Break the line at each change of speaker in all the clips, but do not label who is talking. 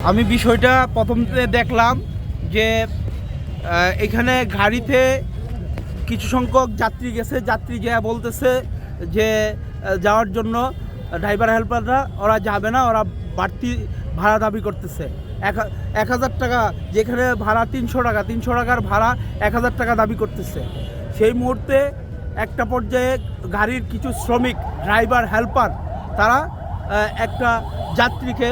আমি বিষয়টা প্রথমতে দেখলাম যে এখানে গাড়িতে কিছু সংখ্যক যাত্রী গেছে। যাত্রী যা বলতেছে যে যাওয়ার জন্য ড্রাইভার হেল্পাররা ওরা যাবে না, ওরা বাড়তি ভাড়া দাবি করতেছে। এক হাজার টাকা, যেখানে ভাড়া তিনশো টাকা, তিনশো টাকার ভাড়া এক হাজার টাকা দাবি করতেছে। সেই মুহূর্তে একটা পর্যায়ে গাড়ির কিছু শ্রমিক ড্রাইভার হেল্পার তারা একটা যাত্রীকে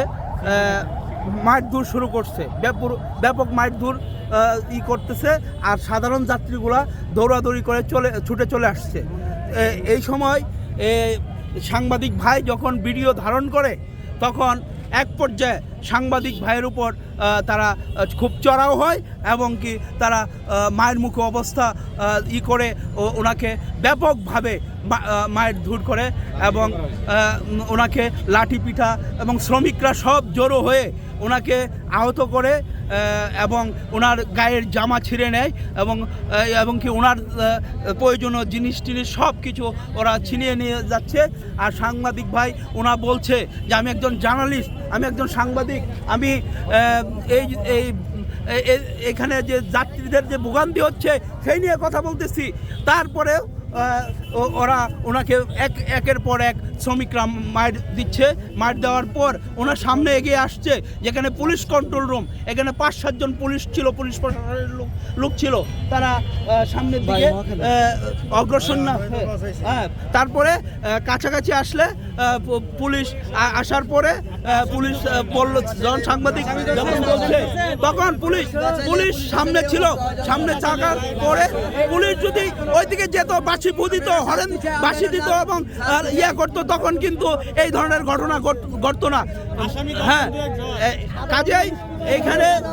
মারধর শুরু করছে। ব্যাপক মারধর ই করতেছে আর সাধারণ যাত্রীগুলা দৌড়াদৌড়ি করে চলে, ছুটে চলে আসছে। এই সময় সাংবাদিক ভাই যখন ভিডিও ধারণ করে, তখন এক পর্যায়ে সাংবাদিক ভাইয়ের উপর তারা খুব চড়াও হয় এবং কি তারা মায়ের মুখে অবস্থা ই করে ওনাকে ব্যাপকভাবে মায়ের ধুর করে এবং ওনাকে লাঠি পিঠা এবং শ্রমিকরা সব জড়ো হয়ে ওনাকে আহত করে এবং ওনার গায়ের জামা ছিঁড়ে নেয় এবং এবং কি ওনার প্রয়োজনীয় জিনিস টিনিস সব কিছু ওরা ছিনিয়ে নিয়ে যাচ্ছে। আর সাংবাদিক ভাই, ওনা বলছে যে, আমি একজন জার্নালিস্ট, আমি একজন সাংবাদিক আমি এই এই এখানে যে যাত্রীদের যে ভোগান্তি হচ্ছে সেই নিয়ে কথা বলতেছি। তারপরেও ওরা ওনাকে এক একের পর এক শ্রমিকরা মার দিচ্ছে। মার দেওয়ার পর ওনার সামনে এগিয়ে আসছে। যেখানে পুলিশ কন্ট্রোল রুম এখানে পাঁচ সাতজন পুলিশ ছিল পুলিশ প্রশাসনের লোক লোক ছিল। তারা সামনের দিকে অগ্রসর না হ্যাঁ তারপরে কাছাকাছি আসলে পুলিশ আসার পরে পুলিশ বলল যখন সাংবাদিক যখন বলছে তখন পুলিশ পুলিশ সামনে ছিল। সামনে থাকার পরে পুলিশ যদি ওইদিকে যেত বাসি বুদিত হরেন বাসি দিত এবং ইয়ে করতো তখন কিন্তু এই ধরনের ঘটনা ঘট- ঘটতো না। হ্যাঁ কাজেই এইখানে